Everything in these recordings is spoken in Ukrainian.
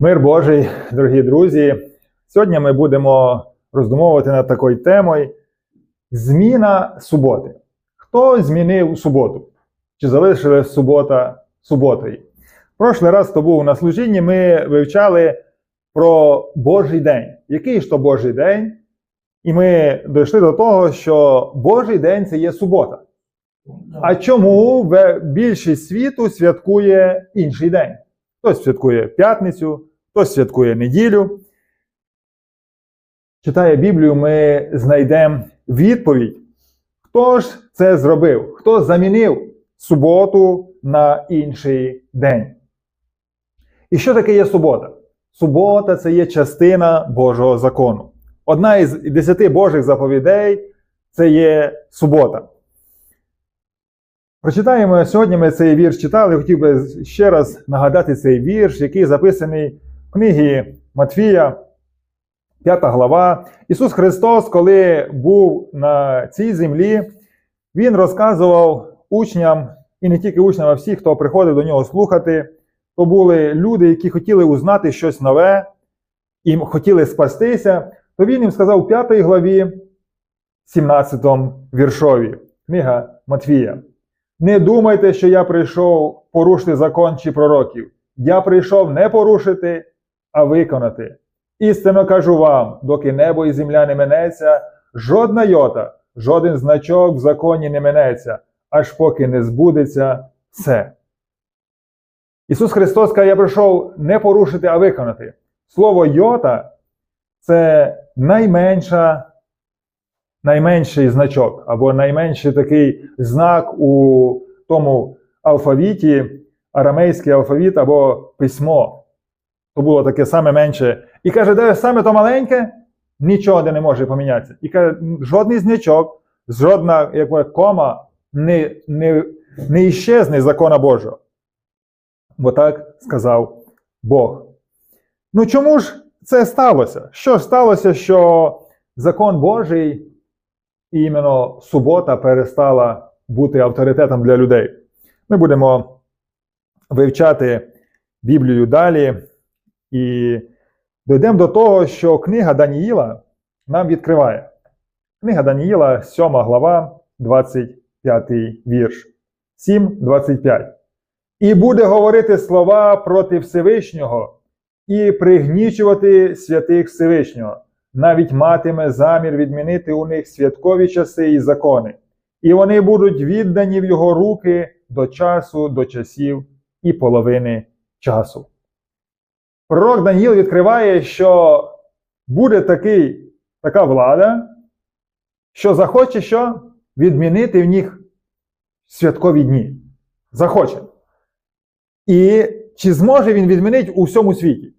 Мир Божий, дорогі друзі. Сьогодні ми будемо роздумовувати над такою темою зміна суботи. Хто змінив суботу? Чи залишилась субота суботою? Прошлий раз, хто був на служінні, ми вивчали про Божий день. Який ж то Божий день? І ми дійшли до того, що Божий день це є субота. А чому більшість світу святкує інший день? Хтось святкує п'ятницю, хтось святкує неділю. Читає Біблію, ми знайдемо відповідь, хто ж це зробив, хто замінив суботу на інший день. І що таке є субота? Субота це є частина Божого закону. Одна із десяти Божих заповідей це є субота. Прочитаємо сьогодні. Ми цей вірш читали. Хотів би ще раз нагадати цей вірш, який записаний книгі Матфія, 5 глава. Ісус Христос, коли був на цій землі, Він розказував учням, і не тільки учням, а всім, хто приходив до нього слухати, то були люди, які хотіли узнати щось нове і хотіли спастися, то він їм сказав у 5 главі, 17 віршові, книга Матвія. Не думайте, що я прийшов порушити закон чи пророків. Я прийшов не порушити, а виконати. Істинно кажу вам, доки небо і земля не минеться, жодна йота, жоден значок в законі не минеться, аж поки не збудеться все. Ісус Христос каже, я прийшов не порушити, а виконати. Слово йота це найменша найменший значок, або найменший такий знак у тому алфавіті, арамейський алфавіт або письмо. То було таке саме менше. І каже, де саме то маленьке, нічого не може помінятися. І каже, жодний значок, жодна якби, кома не, не, не іщезне з закона Божого. Бо так сказав Бог. Ну чому ж це сталося? Що ж сталося, що закон Божий і іменно субота перестала бути авторитетом для людей. Ми будемо вивчати Біблію далі і дійдемо до того, що книга Даніїла нам відкриває. Книга Даніїла, 7 глава, 25 вірш. 7.25. І буде говорити слова проти Всевишнього і пригнічувати святих Всевишнього навіть матиме замір відмінити у них святкові часи і закони, і вони будуть віддані в його руки до часу, до часів і половини часу. Пророк Даніїл відкриває, що буде такий, така влада, що захоче що? відмінити в них святкові дні. Захоче. І чи зможе він відмінити у всьому світі?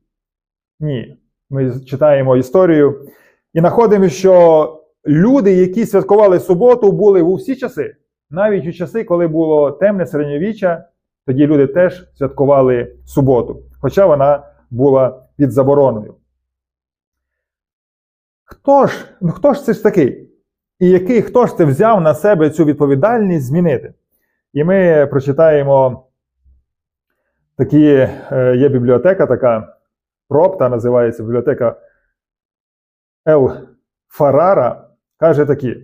Ні. Ми читаємо історію і знаходимо, що люди, які святкували суботу, були у всі часи. Навіть у часи, коли було темне середньовіччя, тоді люди теж святкували суботу, хоча вона була під забороною. Хто ж ну, хто ж це ж такий? І який хто ж це взяв на себе цю відповідальність змінити? І ми прочитаємо такі, е, є бібліотека така. Пропта називається бібліотека Ел Фарара, каже такі: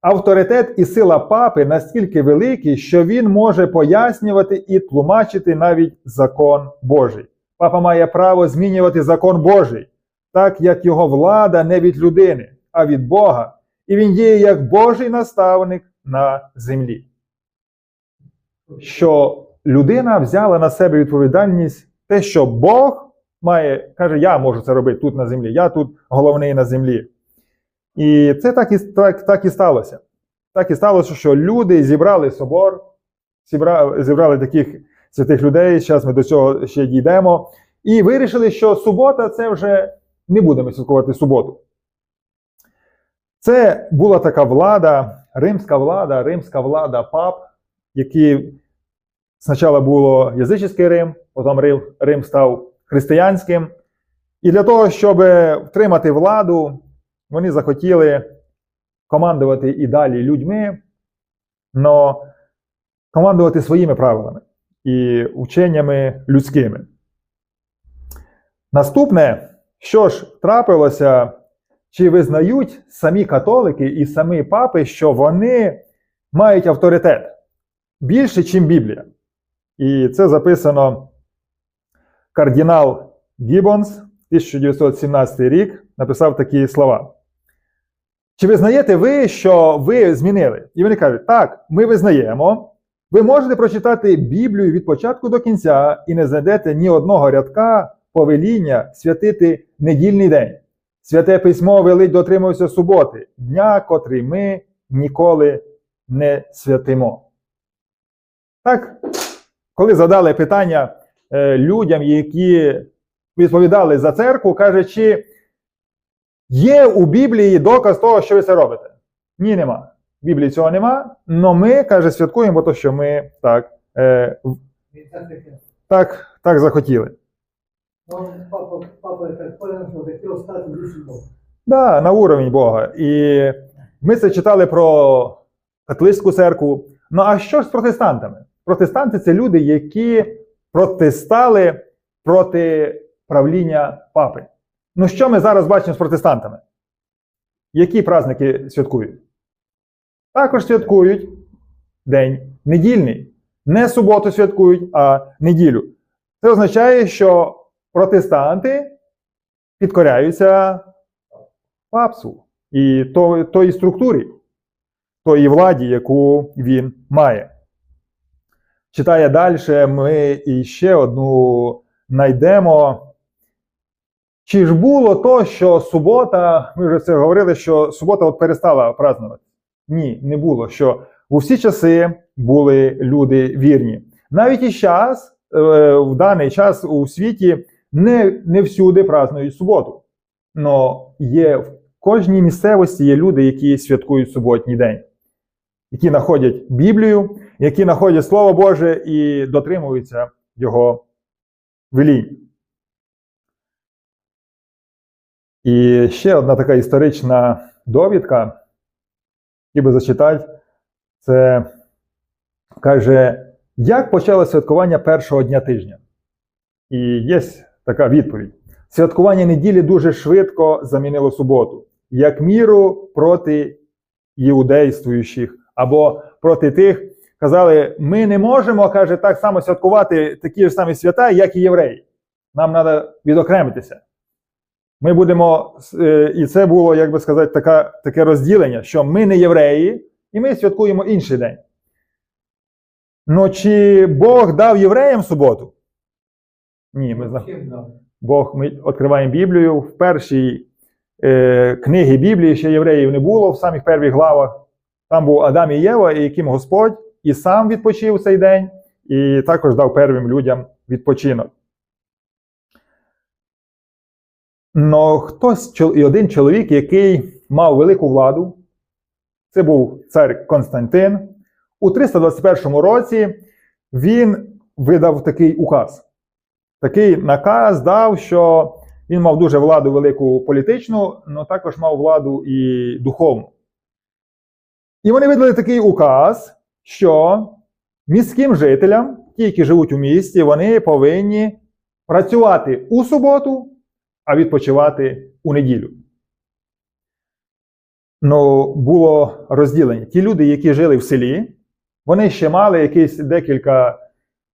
авторитет і сила папи настільки великі, що він може пояснювати і тлумачити навіть закон Божий. Папа має право змінювати закон Божий, так як його влада не від людини, а від Бога, і він діє як Божий наставник на землі. Що людина взяла на себе відповідальність те, що Бог має, каже, я можу це робити тут на землі, я тут головний на землі. І це так і так, так і сталося. Так і сталося, що люди зібрали собор, зібрали, зібрали таких святих людей, зараз ми до цього ще дійдемо, і вирішили, що субота це вже не будемо святкувати суботу. Це була така влада, римська влада, римська влада пап, які спочатку було язичний Рим, потім Рим, Рим став християнським. І для того, щоб втримати владу, вони захотіли командувати і далі людьми, але командувати своїми правилами і ученнями людськими. Наступне, що ж трапилося, чи визнають самі католики і самі папи, що вони мають авторитет більше, ніж Біблія. І це записано кардинал Гіббонс, 1917 рік, написав такі слова. Чи визнаєте ви, що ви змінили? І вони кажуть, так, ми визнаємо. Ви можете прочитати Біблію від початку до кінця і не знайдете ні одного рядка повеління святити недільний день. Святе письмо велить дотримуватися суботи, дня, котрий ми ніколи не святимо. Так, коли задали питання е, людям, які відповідали за церкву, каже, чи є у Біблії доказ того, що ви це робите? Ні, нема. Біблії цього нема, але ми, каже, святкуємо, то, що ми так, е, так так, захотіли. Да, на уровень Бога. І ми це читали про католицьку церкву. Ну а що ж з протестантами? Протестанти це люди, які протестали проти правління папи. Ну що ми зараз бачимо з протестантами? Які праздники святкують? Також святкують день недільний. Не суботу святкують, а неділю. Це означає, що протестанти підкоряються папству і то, тої структурі, тої владі, яку він має. Читає далі, ми іще одну знайдемо. Чи ж було то, що субота, ми вже це говорили, що субота от перестала празднувати? Ні, не було. Що у всі часи були люди вірні. Навіть і час, е, в даний час у світі не, не всюди празднують суботу. Но є в кожній місцевості є люди, які святкують суботній день, які знаходять Біблію, які знаходять Слово Боже і дотримуються Його велінь. І ще одна така історична довідка, хотів би зачитати, це каже, як почалося святкування першого дня тижня? І є така відповідь. Святкування неділі дуже швидко замінило суботу, як міру проти іудействуючих або проти тих, казали, ми не можемо, каже, так само святкувати такі ж самі свята, як і євреї. Нам треба відокремитися. Ми будемо, е, і це було, як би сказати, така, таке розділення, що ми не євреї, і ми святкуємо інший день. Ну чи Бог дав євреям суботу? Ні, ми знаємо. Бог, ми відкриваємо Біблію. В першій е, книгі Біблії ще євреїв не було в самих перших главах. Там був Адам і Єва, і яким Господь і сам відпочив цей день, і також дав первим людям відпочинок. Но хтось і один чоловік, який мав велику владу, це був цар Константин. У 321 році він видав такий указ такий наказ дав, що він мав дуже владу велику політичну, але також мав владу і духовну. І вони видали такий указ, що міським жителям, ті, які живуть у місті, вони повинні працювати у суботу, а відпочивати у неділю. Ну, було розділення. Ті люди, які жили в селі, вони ще мали якісь декілька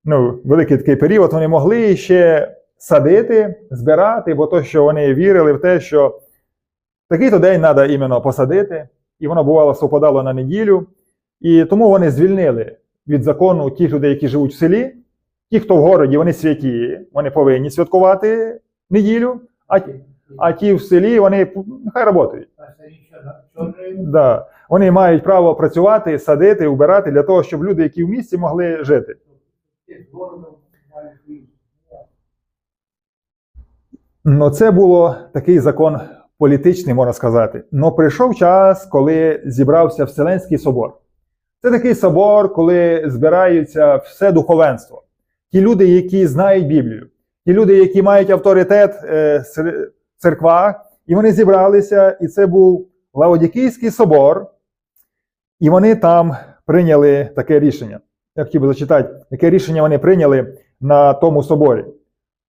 ну, великий такий період, вони могли ще садити, збирати, бо то, що вони вірили в те, що такий-то день треба іменно посадити, і воно бувало совпадало на неділю. І тому вони звільнили від закону тих людей, які живуть в селі. Ті, хто в городі, вони святі, вони повинні святкувати неділю, а, ті- а ті в селі, вони нехай працюють. Да? Вони мають право працювати, садити, вбирати для того, щоб люди, які в місті, могли жити. Ну, це було такий закон політичний, можна сказати. Но прийшов час, коли зібрався Вселенський собор. Це такий собор, коли збираються все духовенство. Ті люди, які знають Біблію, ті люди, які мають авторитет е, церквах, і вони зібралися, і це був Лаодікійський собор, і вони там прийняли таке рішення. Я хотів би зачитати, яке рішення вони прийняли на тому соборі.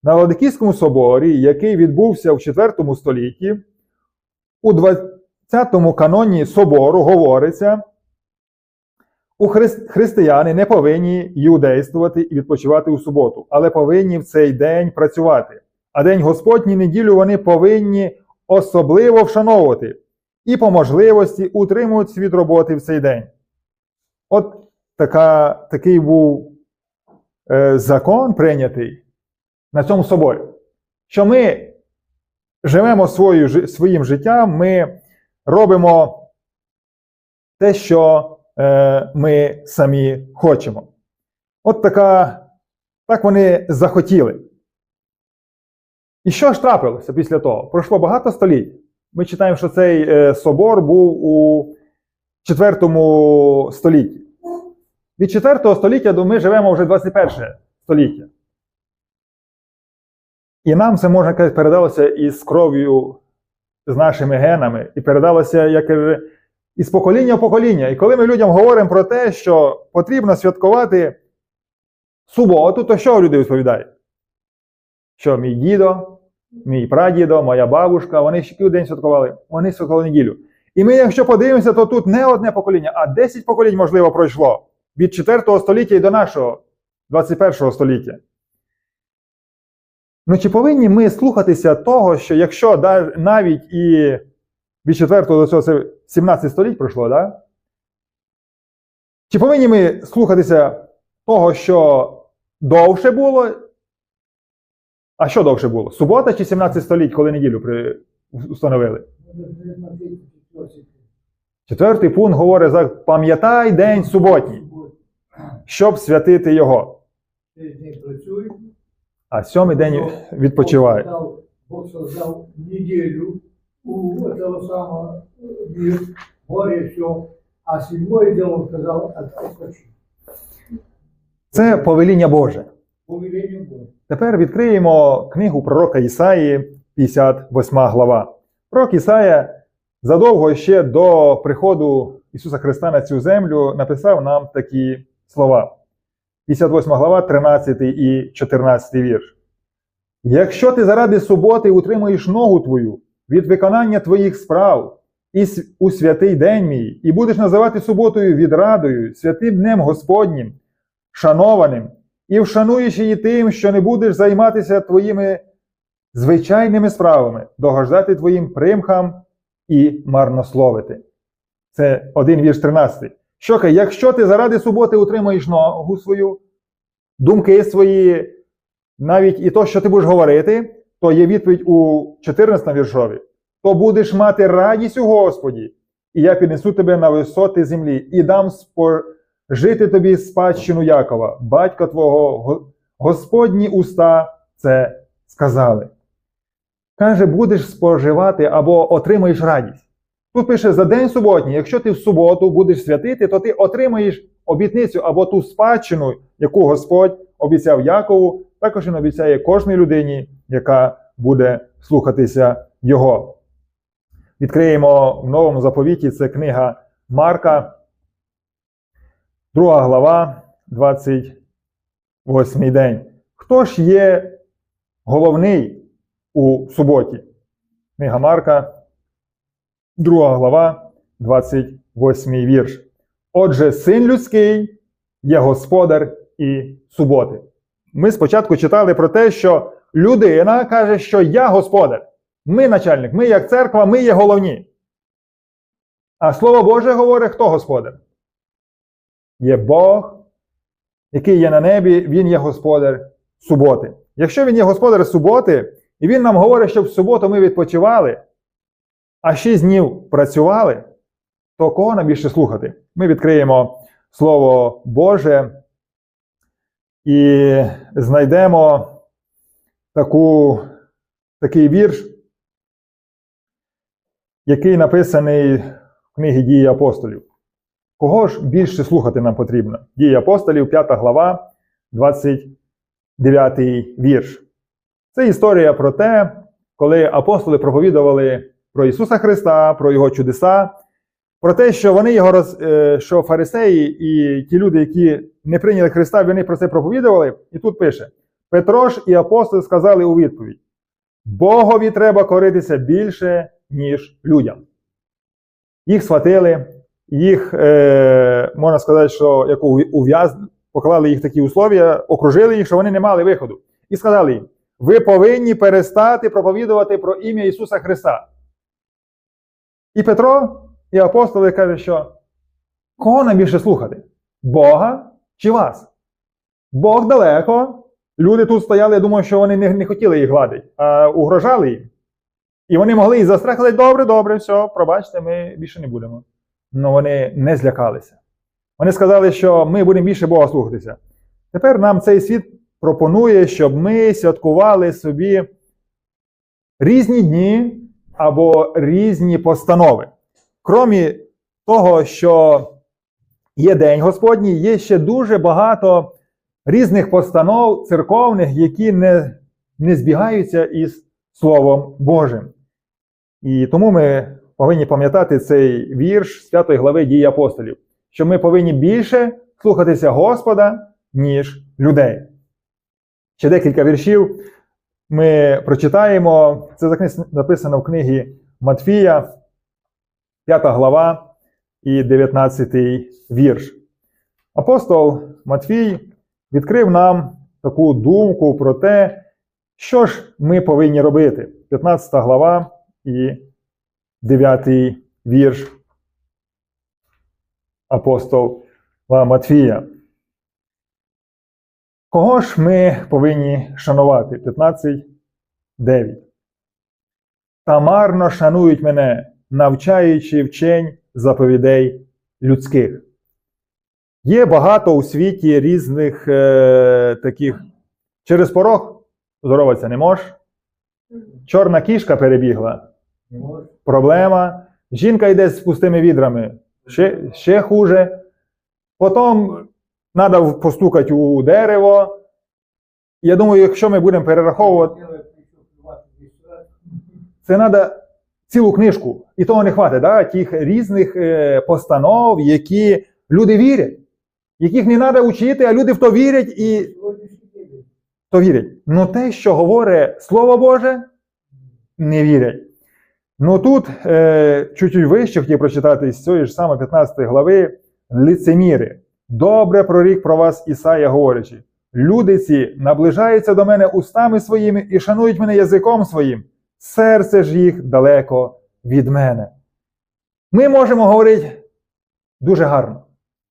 на Ладикійському соборі, який відбувся в IV столітті, у 20 каноні собору говориться, у хри- християни не повинні юдействувати і відпочивати у суботу, але повинні в цей день працювати. А день Господній неділю вони повинні особливо вшановувати і по можливості утримуватися від роботи в цей день. От така, такий був е, закон прийнятий на цьому соборі, що ми живемо свою, своїм життям, ми робимо те, що е, ми самі хочемо. От така, так вони захотіли. І що ж трапилося після того? Пройшло багато століть. Ми читаємо, що цей е, собор був у 4 столітті. Від 4 століття до ми живемо вже 21 століття. І нам це, можна казати, передалося із кров'ю, з нашими генами, і передалося як каже, із покоління в покоління. І коли ми людям говоримо про те, що потрібно святкувати суботу, то що люди відповідають? Що мій дідо, мій прадідо, моя бабушка, вони який день святкували? Вони святкували неділю. І ми, якщо подивимося, то тут не одне покоління, а 10 поколінь, можливо, пройшло від 4 століття і до нашого 21 століття. Ну чи повинні ми слухатися того, що якщо навіть і від 4 до цього це 17 століть пройшло, да? Чи повинні ми слухатися того, що довше було? А що довше було? Субота чи 17 століть, коли неділю при... установили? Четвертий пункт говорить за пам'ятай день суботній, щоб святити його. А сьомий день відпочиває. Бог создав неділю у этого самого мир, море, все. А седьмой день он сказал, отпочи. Це повеління Боже. Повеление Бога. Тепер відкриємо книгу пророка Ісаї, 58 глава. Пророк Ісая задовго ще до приходу Ісуса Христа на цю землю написав нам такі слова. 58 глава, 13 і 14 вірш. Якщо ти заради суботи утримуєш ногу твою від виконання твоїх справ і у святий день мій, і будеш називати суботою відрадою, святим днем Господнім, шанованим, і вшануєш її тим, що не будеш займатися твоїми звичайними справами, догождати твоїм примхам і марнословити. Це один вірш 13. Що каже, якщо ти заради суботи утримуєш ногу свою, думки свої, навіть і то, що ти будеш говорити, то є відповідь у 14 віршові. То будеш мати радість у Господі, і я піднесу тебе на висоти землі, і дам спожити тобі спадщину Якова, батька твого, Господні уста це сказали. Каже, будеш споживати або отримаєш радість. Тут пише за день суботній, якщо ти в суботу будеш святити, то ти отримаєш обітницю або ту спадщину, яку Господь обіцяв Якову, також він обіцяє кожній людині, яка буде слухатися Його. Відкриємо в новому заповіті це книга Марка, 2 глава, 28 день. Хто ж є головний у суботі? Книга Марка, 2 глава, 28 вірш. Отже, син людський є господар і суботи. Ми спочатку читали про те, що людина каже, що я господар. Ми начальник, ми як церква, ми є головні. А слово Боже говорить, хто господар? Є Бог, який є на небі, він є господар суботи. Якщо він є господар суботи, і він нам говорить, що в суботу ми відпочивали, а шість днів працювали, то кого нам більше слухати? Ми відкриємо Слово Боже і знайдемо таку, такий вірш, який написаний в книгі Дії апостолів. Кого ж більше слухати нам потрібно? Дії апостолів, 5 глава, 29 вірш. Це історія про те, коли апостоли проповідували про Ісуса Христа, про Його чудеса, про те, що вони його роз, е, що фарисеї і ті люди, які не прийняли Христа, вони про це проповідували. І тут пише: Петро ж і апостоли сказали у відповідь: Богові треба коритися більше, ніж людям. Їх схватили, їх, е, можна сказати, що як ув'я- ув'яз, поклали їх такі условия, окружили їх, що вони не мали виходу. І сказали їм: ви повинні перестати проповідувати про ім'я Ісуса Христа. І Петро і апостоли кажуть, що кого нам більше слухати? Бога чи вас? Бог далеко. Люди тут стояли, я думаю, що вони не, не хотіли їх гладити, а угрожали їм. І вони могли і за добре, добре, все, пробачте, ми більше не будемо. Але вони не злякалися. Вони сказали, що ми будемо більше Бога слухатися. Тепер нам цей світ пропонує, щоб ми святкували собі різні дні або різні постанови. Кромі того, що є День Господній, є ще дуже багато різних постанов церковних, які не, не збігаються із Словом Божим. І тому ми повинні пам'ятати цей вірш 5 глави дії апостолів, що ми повинні більше слухатися Господа, ніж людей. Ще декілька віршів ми прочитаємо. Це написано в книгі Матфія, 5 глава і 19 вірш. Апостол Матфій відкрив нам таку думку про те, що ж ми повинні робити. 15 глава і 9 вірш апостол Матфія. Кого ж ми повинні шанувати? 15.9. Та марно шанують мене, навчаючи вчень заповідей людських. Є багато у світі різних е, таких. Через порог здороватися не можеш. Чорна кішка перебігла. Проблема. Жінка йде з пустими відрами. Ще, ще хуже. Потім треба постукати у дерево. Я думаю, якщо ми будемо перераховувати, це треба цілу книжку. І того не хватить, да? тих різних е, постанов, які люди вірять, яких не треба вчити, а люди в то вірять і то вірять. Ну те, що говорить Слово Боже, не вірять. Ну тут е, чуть-чуть вище хотів прочитати з цієї ж саме 15 глави лицеміри. Добре прорік про вас Ісая, говорячи: люди ці наближаються до мене устами своїми і шанують мене язиком своїм, серце ж їх далеко від мене. Ми можемо говорити дуже гарно.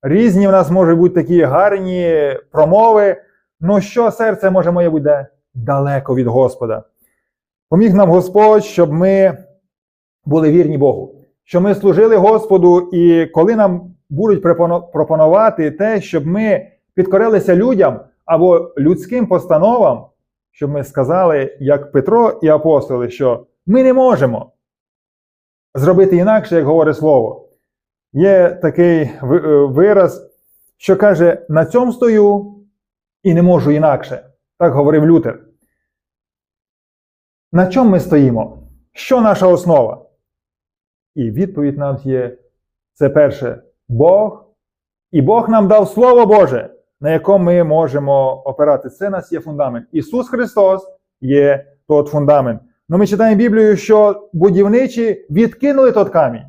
Різні в нас можуть бути такі гарні промови. Ну що серце може моє буде далеко від Господа? Поміг нам Господь, щоб ми були вірні Богу, щоб ми служили Господу, і коли нам будуть пропонувати те, щоб ми підкорилися людям або людським постановам, щоб ми сказали, як Петро і апостоли, що ми не можемо зробити інакше, як говорить Слово. Є такий е, вираз, що каже: на цьому стою і не можу інакше. Так говорив Лютер. На чому ми стоїмо? Що наша основа? І відповідь нам є: це перше Бог, і Бог нам дав Слово Боже, на якому ми можемо опирати. Це нас є фундамент. Ісус Христос є тот фундамент. Ну ми читаємо Біблію, що будівничі відкинули тот камінь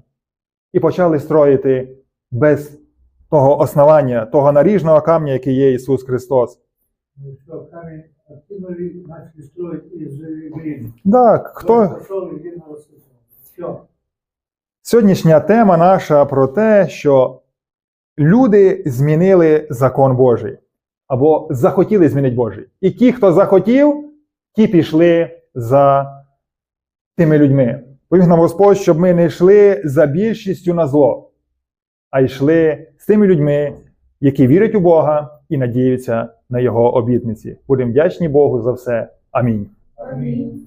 і почали строїти без того основання, того наріжного камня, який є Ісус Христос. Ну что, камень откинули, начали строить из э, глины. Так, хто Пошел и глина рассыпала. Все. сьогоднішня тема наша про те, що люди змінили закон Божий або захотіли змінити Божий. І ті, хто захотів, ті пішли за тими людьми. Поміг нам Господь, щоб ми не йшли за більшістю на зло, а йшли з тими людьми, які вірять у Бога і надіються на Його обітниці. Будемо вдячні Богу за все. Амінь. Аминь.